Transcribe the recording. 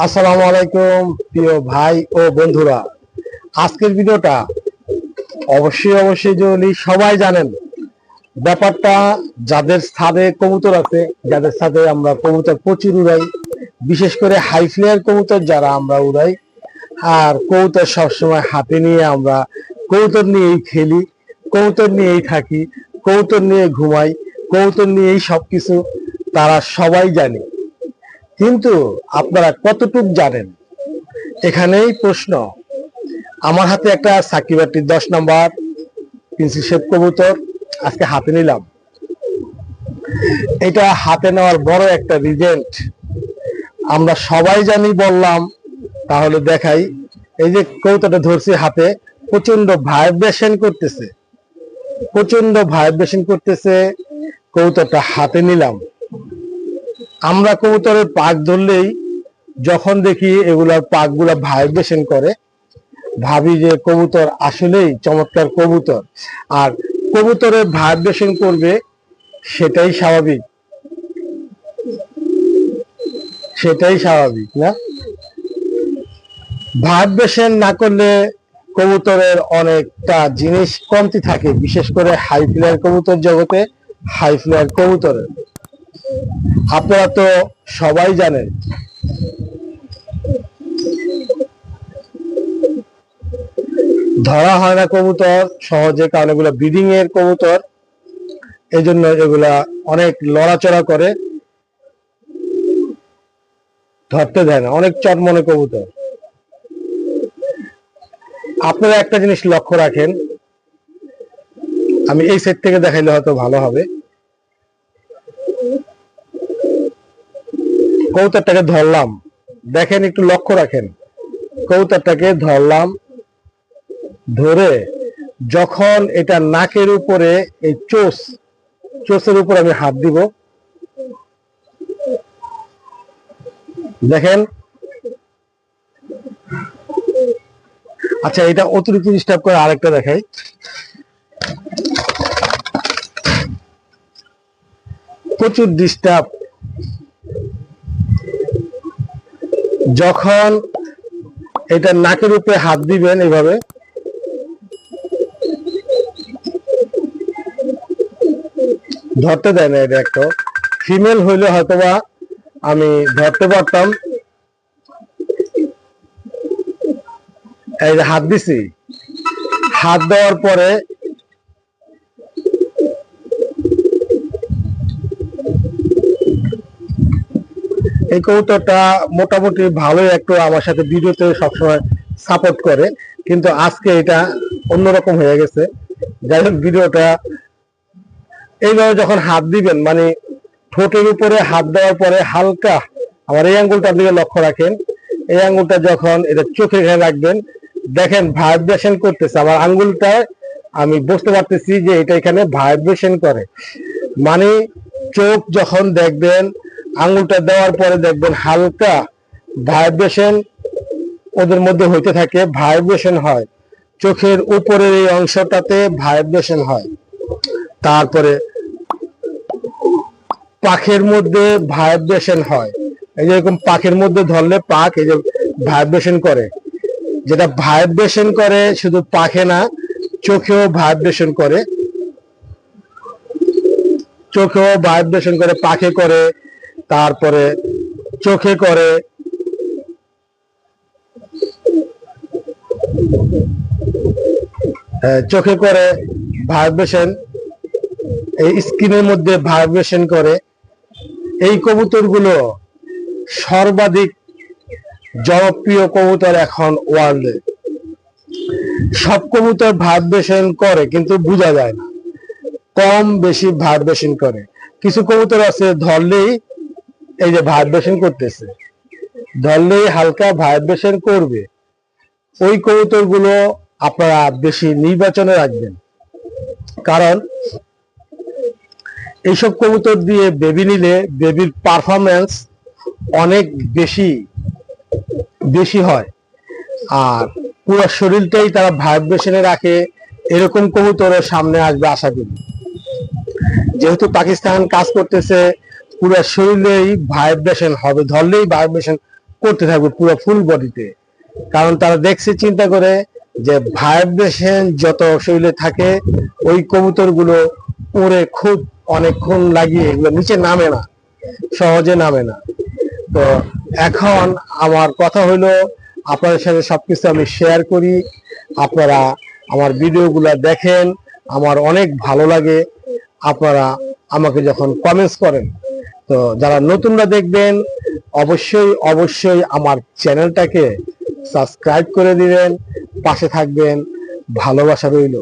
আসসালামু আলাইকুম, প্রিয় ভাই ও বন্ধুরা। আজকের ভিডিওটা অবশ্যই অবশ্যই যদি সবাই জানেন, ব্যাপারটা যাদের ছাদে কবুতর আছে, যাদের সাথে আমরা কবুতর প্রচুর উড়াই, বিশেষ করে হাই ফ্লেয়ার কবুতর যারা আমরা উড়াই, আর কবুতর সবসময় হাতে নিয়ে আমরা কবুতর নিয়েই খেলি, কবুতর নিয়েই থাকি, কবুতর নিয়ে ঘুমাই, কবুতর নিয়েই সবকিছু, তারা সবাই জানে। কিন্তু আপনারা কতটুক জানেন? এখানেই প্রশ্ন। আমার হাতে একটা সাকিবাটির দশ নাম্বার পেন্সিল শেপ কবুতর, আজকে হাতে নিলাম। এটা হাতে নেওয়ার বড় একটা রিজেন্ট আমরা সবাই জানি বললাম, তাহলে দেখাই। এই যে কবুতরটা ধরছি হাতে প্রচণ্ড ভাইব্রেশন করতেছে। প্রচণ্ড ভাইব্রেশন করতেছে, কবুতরটা হাতে নিলাম। আমরা কবুতরের পাক ধরলেই যখন দেখি এগুলার পাকগুলা ভাইব্রেশন করে, ভাবি যে কবুতর আসলেই চমৎকার কবুতর। আর কবুতরের ভাইব্রেশন করবে সেটাই স্বাভাবিক। সেটাই স্বাভাবিক, না? ভাইব্রেশন না করলে কবুতরের অনেকটা জিনিস কমতি থাকে, বিশেষ করে হাই ফ্লেয়ার কবুতর জগতে, হাই ফ্লেয়ার কবুতরের। আপনারা তো সবাই জানেন। ধরা হয় না কবুতর, সহজে কারণ এগুলো ব্রিডিং এর কবুতর। এই জন্য এগুলা অনেক লড়াচড়া করে। ধরতে দেয় না, অনেক চটমনে কবুতর। আপনারা একটা জিনিস লক্ষ্য রাখেন। আমি এই সেট থেকে দেখাইলে হয়তো ভালো হবে। কৌতারটাকে ধরলাম। দেখেন, একটু লক্ষ্য রাখেন। কৌতারটাকে ধরলাম। ধরে যখন এটা নাকের উপরে, এই চোষ চোষের উপর আমি হাত দিব। দেখেন। আচ্ছা এটা অতিরিক্ত ডিস্টার্ব করে আরেকটা দেখাই। প্রচুর ডিস্টার্ব যখন এটা নাকের উপরে হাত দিবেন এভাবে, ধরতে দেয় না এটা একটা। ফিমেল হইলে হয়তোবা আমি ধরতে পারতাম। এই হাত দিছি। হাত দেওয়ার পরে এই কবুতরটা মোটামুটি ভালোই একটু আমার সাথে ভিডিওতে সবসময় সাপোর্ট করে। কিন্তু আজকে এটা অন্যরকম হয়ে গেছে। যাই হোক, ভিডিওটা এইভাবে যখন হাত দিবেন মানে ঠোঁটের উপরে হাত দেওয়ার পরে হালকা আমার এই আঙ্গুলটার দিকে লক্ষ্য রাখেন। এই আঙ্গুলটা যখন এটা চোখে এখানে রাখবেন, দেখেন ভাইব্রেশন করতেছে। আমার আঙ্গুলটা আমি বুঝতে পারতেছি যে এটা এখানে ভাইব্রেশন করে। মানে চোখ যখন দেখবেন আঙ্গুলটা দেওয়ার পরে দেখবেন হালকা ভাইব্রেশন ওদের মধ্যে হইতে থাকে, ভাইব্রেশন হয়। চোখের উপরের এই অংশটাতে ভাইব্রেশন হয়। তারপরে পাখের মধ্যে ভাইব্রেশন হয়। এই যে এরকম পাখের মধ্যে ধরলে পাখ এই যে ভাইব্রেশন করে। যেটা ভাইব্রেশন করে শুধু পাখে না, চোখেও ভাইব্রেশন করে। চোখেও ভাইব্রেশন করে, পাখে করে। তারপরে চোখে করে। হ্যাঁ, চোখে করে ভাইব্রেশন এই স্কিনের মধ্যে ভাইব্রেশন করে। এই কবুতরগুলো সর্বাধিক জনপ্রিয় কবুতর এখন ওয়ার্ল্ডে। সব কবুতর ভাইব্রেশন করে কিন্তু বোঝা যায় না। কম বেশি ভাইব্রেশন করে। কিছু কবুতর আছে ধরলেই এই যে ভাইব্রেশন করতেছে। ধরলেই হালকা ভাইব্রেশন করবে। ওই কবুতরগুলো আপনারা বেশি নির্বাচনে রাখবেন। কারণ এইসব কবুতর দিয়ে বেবি নিলে বেবির পারফরমেন্স অনেক বেশি বেশি হয়। আর পুরো শরীরটাই তারা ভাইব্রেশনে রাখে, এরকম কবুতরের সামনে আসবে আশা করি। যেহেতু পাকিস্তান কাজ করতেছে পুরো শরীরেই ভাইব্রেশন হবে, ধরলেই ভাইব্রেশন করতে থাকবে পুরো ফুল বডিতে কারণ তারা দেখছে, চিন্তা করে যে ভাইব্রেশন যত শরীরে থাকে, ওই কবুতরগুলো উড়ে খুব অনেকক্ষণ লাগিয়ে এগুলো নিচে নামে না, সহজে নামে না। তো এখন আমার কথা হলো, আপনাদের সাথে সবকিছু আমি শেয়ার করি। আপনারা আমার ভিডিওগুলো দেখেন, আমার অনেক ভালো লাগে। আপনারা আমাকে যখন কমেন্টস করেন তো যারা নতুনরা দেখবেন, অবশ্যই অবশ্যই আমার চ্যানেলটাকে সাবস্ক্রাইব করে দিবেন, পাশে থাকবেন, ভালোবাসা রইল।